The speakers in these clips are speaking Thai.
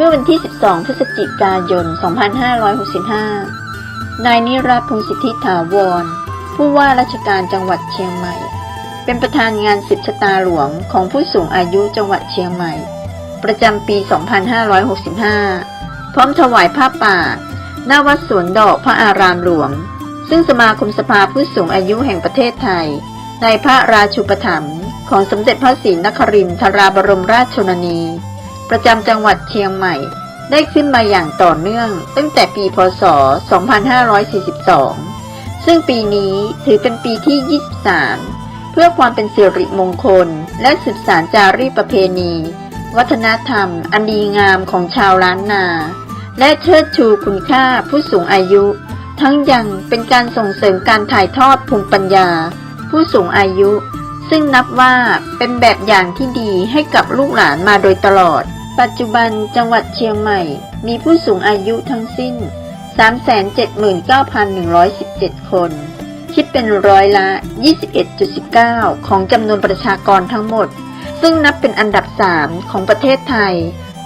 เมื่อวันที่ 12 พฤศจิกายน 2565 นายนิรัตพงศิทธิถาวร ผู้ว่าราชการจังหวัดเชียงใหม่ เป็นประธานงานสิบชะตาหลวงของผู้สูงอายุจังหวัดเชียงใหม่ ประจำปี 2565 พร้อมถวายผ้าป่า หน้าวัดสวนดอกพระอารามหลวง ซึ่งสมาคมสภาผู้สูงอายุแห่งประเทศไทย ในพระราชูปถัมภ์ของสมเด็จพระศรีนครินทราบรมราชชนนี ประจำจังหวัดเชียงใหม่ ได้ขึ้นมาอย่างต่อเนื่อง ตั้งแต่ปีพศ 2542 ซึ่งปีนี้ถือเป็นปีที่ 23 เพื่อความเป็นสิริมงคล และสืบสานจารีประเพณี วัฒนธรรม อันดีงามของชาวล้านนา และเชิดชูคุณค่าผู้สูงอายุ ทั้งยังเป็นการส่งเสริมการถ่ายทอดภูมิปัญญา ผู้สูงอายุซึ่งนับว่าเป็นแบบอย่างที่ดีให้กับลูกหลานมาโดยตลอด ปัจจุบันจังหวัดเชียงใหม่ มีผู้สูงอายุทั้งสิ้น 379,117 คน คิดเป็นร้อยละ 21.19 ของจำนวนประชากรทั้งหมด ซึ่งนับเป็นอันดับ 3 ของประเทศไทย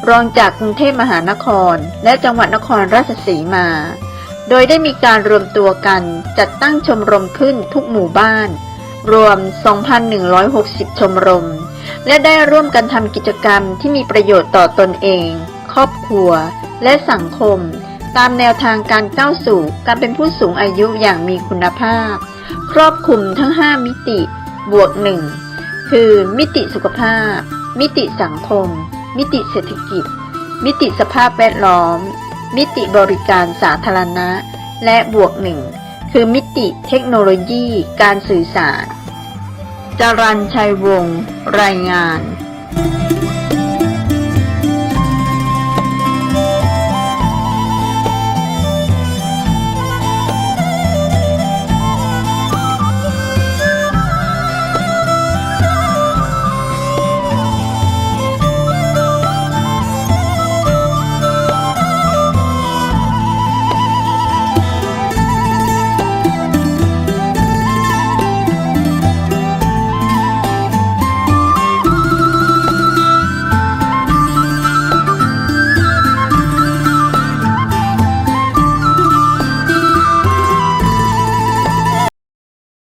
รองจากกรุงเทพมหานคร และจังหวัดนครราชสีมา โดยได้มีการรวมตัวกันจัดตั้งชมรมขึ้นทุกหมู่บ้าน รวม 2,160 ชมรม และได้ร่วมกันทำกิจกรรมที่มีประโยชน์ต่อตนเอง ครอบครัว และสังคม ตามแนวทางการก้าวสู่การเป็นผู้สูงอายุอย่างมีคุณภาพ ครอบคลุมทั้ง 5 มิติบวกหนึ่งคือ มิติสุขภาพ มิติสังคม มิติเศรษฐกิจ มิติสภาพแวดล้อม มิติบริการสาธารณะ และบวกหนึ่งคือมิติเทคโนโลยี การสื่อสาร จรันชัยวงศ์ รายงาน